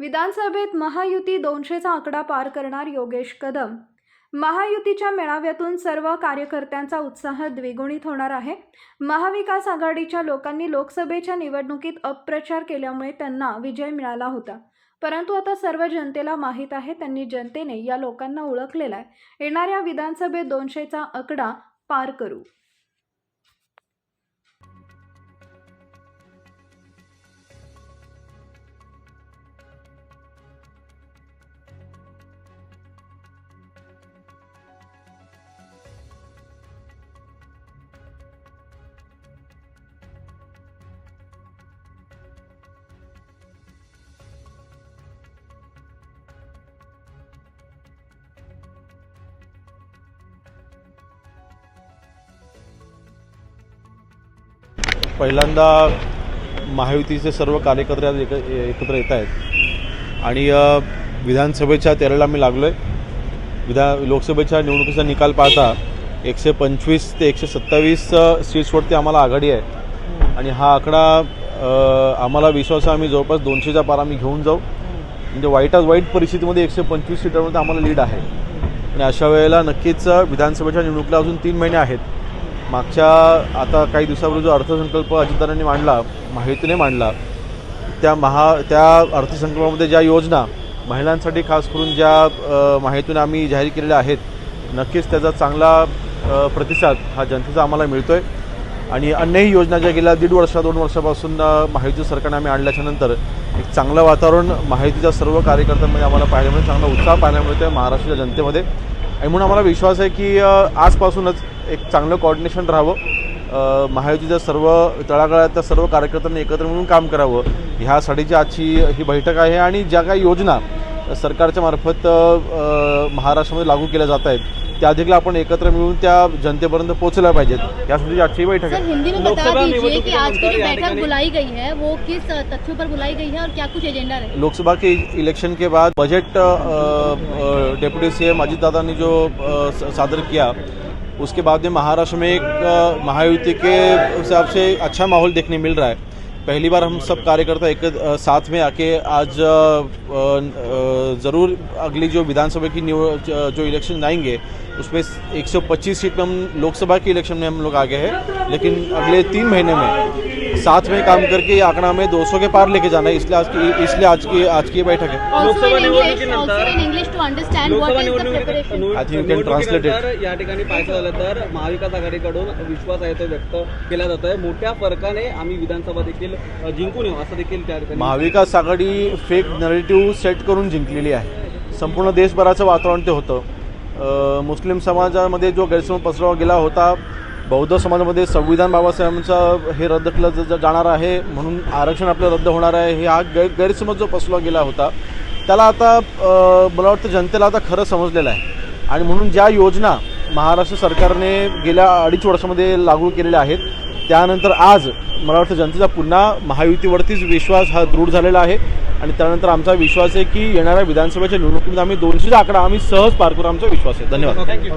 विधानसभेत महायुती दोनशेचा आकडा पार करणार योगेश कदम. महायुतीच्या मेळाव्यातून सर्व कार्यकर्त्यांचा उत्साह द्विगुणित होणार आहे. महाविकास आघाडीच्या लोकांनी लोकसभेच्या निवडणुकीत अपप्रचार केल्यामुळे त्यांना विजय मिळाला होता. परंतु आता सर्व जनतेला माहीत आहे त्यांनी जनतेने या लोकांना ओळखलेला आहे. येणाऱ्या विधानसभेत दोनशेचा आकडा पार करू. पहिल्यांदा महायुतीचे सर्व कार्यकर्ते आज एक एकत्र येत आहेत. आणि विधानसभेच्या तेराला मी लागलो आहे विधा लोकसभेच्या निवडणुकीचा निकाल पाहता एकशे पंचवीस ते एकशे सत्तावीस सीट्सवरती आम्हाला आघाडी आहे. आणि हा आकडा आम्हाला विश्वास आहे आम्ही जवळपास दोनशेच्या पार आम्ही घेऊन जाऊ. म्हणजे वाईटात वाईट परिस्थितीमध्ये एकशे पंचवीस सीटांमध्ये आम्हाला लीड आहे. आणि अशा वेळेला नक्कीच विधानसभेच्या निवडणुकीला अजून तीन महिने आहेत. मागच्या आता काही दिवसापूर्वी जो अर्थसंकल्प अजितदारांनी मांडला माहितीने मांडला त्या महा त्या अर्थसंकल्पामध्ये ज्या योजना महिलांसाठी खास करून ज्या माहितीने आम्ही जाहीर केलेल्या आहेत नक्कीच त्याचा चांगला प्रतिसाद हा जनतेचा आम्हाला मिळतो आहे आणि अन्यही योजना ज्या गेल्या दीड वर्षा दोन वर्षापासून माहिती सरकारने आम्ही आणल्याच्यानंतर एक चांगलं वातावरण माहितीच्या सर्व कार्यकर्त्यांमध्ये आम्हाला पाहायला मिळतं चांगला उत्साह पाहायला मिळतो आहे महाराष्ट्राच्या जनतेमध्ये. आणि म्हणून आम्हाला विश्वास आहे की आजपासूनच एक चांगलं कोऑर्डिनेशन राहावं. महायुतीच्या सर्व तळागाळातल्या सर्व कार्यकर्त्यांनी एकत्र मिळून काम करावं. ह्यासाठीची आजची ही बैठक आहे आणि ज्या काही योजना सरकारच्या मार्फत महाराष्ट्रामध्ये लागू केल्या जात आहेत त्या देखील आपण एकत्र मिळून त्या जनतेपर्यंत पोहोचल्या पाहिजेत. यासाठी आजची ही बैठक आहे. हिंदी में लोकसभा बता दीजिए कि आज की जो बैठक बुलाई गई है वो किस तथ्यों पर बुलाई गई है और क्या कुछ एजेंडा रहे लोकसभा के इलेक्शन के बाद बजट डिप्टी सीएम अजीत दादा ने जो सादर किया उसके बाद में महाराष्ट्र में एक महायुति के हिसाब से अच्छा माहौल देखने मिल रहा है। पहली बार हम सब कार्यकर्ता एक साथ में आके आज ज़रूर अगली जो विधानसभा की जो इलेक्शन आएँगे, उसमें 125 सीट में हम लोकसभा के इलेक्शन में हम लोग आ गए हैं। लेकिन अगले तीन महीने में साथ में काम करके ये आंकड़ा में 200 के पार लेके जाना है। इसलिए आज की इसलिए आज की आज की बैठक है। लोकसभा निवडणुकीनंतर- या ठिकाणी पाहायचं झालं तर महाविकास आघाडीकडून विश्वास आहे तो व्यक्त केला जात आहे मोठ्या फरकाने आम्ही विधानसभा देखील जिंकून येऊ असं देखील त्या ठिकाणी Mahavikas Aghadi fake narrative set करून जिंकलेली आहे. संपूर्ण देशभराचं वातावरण ते होतं. मुस्लिम समाजामध्ये जो गैरसमज पसरवा गेला होता बौद्ध समाजामध्ये संविधान बाबासाहेबांचं हे रद्द केलं जाणार आहे म्हणून आरक्षण आपलं रद्द होणार आहे हे हा गैर गैरसमज जो पसरला गेला होता त्याला आता मला वाटतं जनतेला आता खरं समजलेलं आहे. आणि म्हणून ज्या योजना महाराष्ट्र सरकारने गेल्या अडीच वर्षामध्ये लागू केलेल्या आहेत त्यानंतर आज मला वाटतं जनतेचा पुन्हा महायुतीवरतीच विश्वास हा दृढ झालेला आहे. आणि त्यानंतर आमचा विश्वास आहे की येणाऱ्या विधानसभेच्या निवडणुकीमध्ये आम्ही दोनशेचा आकडा आम्ही सहज पार करू आमचा विश्वास आहे. धन्यवाद. थँक्यू